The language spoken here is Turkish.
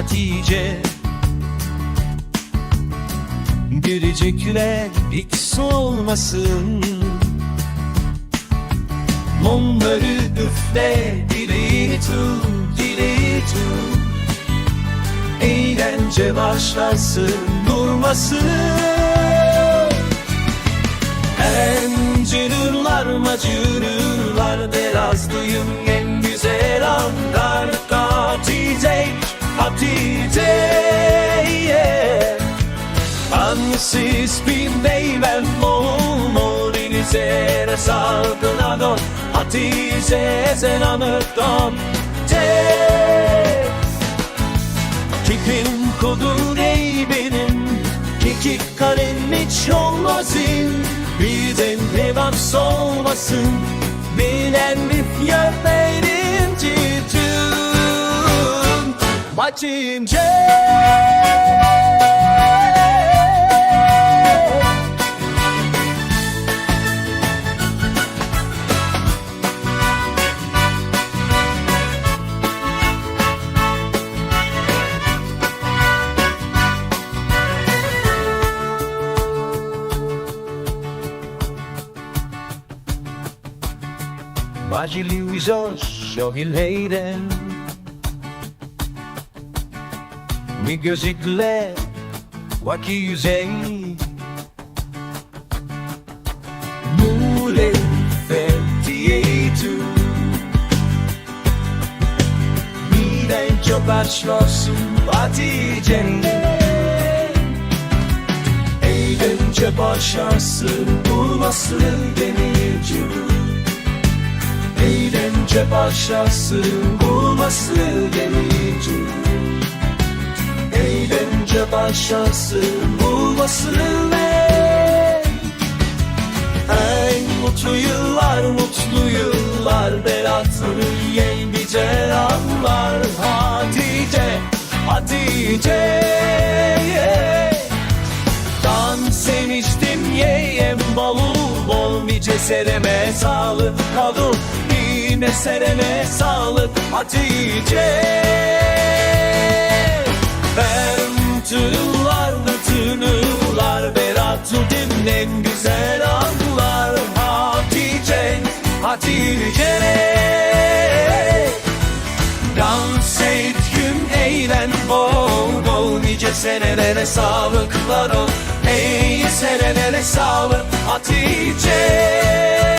Hatice. Biricikler X olmasın. Mumları üfle Direği tut Direği tut Eğlence başlasın Durmasın. Pencerürler macürürler beyazlıyım Ansiz bir meyven mol mol Denizlere salgıladım Hatice selamıktan Kipin kodun ey benim Kekik kalem hiç olmasın Birden devam solmasın Bilen bir yönlerim titun Maçınca Bacili Vizos, Şohileyden Bir gözükle Vaki yüzey Mule Fetiyetü Milenco başlasın Hatice'nin Eğlence başlasın Bulmasın denici Eğlence başlasın Bulması gelici Eğlence başlasın Bulması ne En mutlu yıllar Mutlu yıllar. Beratını en güzel anlar Hatice Hatice. Dans eniştim yeğen bolu bol Nice sereme sağlık kadın Yine sereme sağlık Hatice. Ben tığlar tığlar Berat dinlen güzel anlar Hatice Hatice. Dans et gün eğlen bol bol Nice senelere sağlıklar ol. Ey senelere sağlık Hatice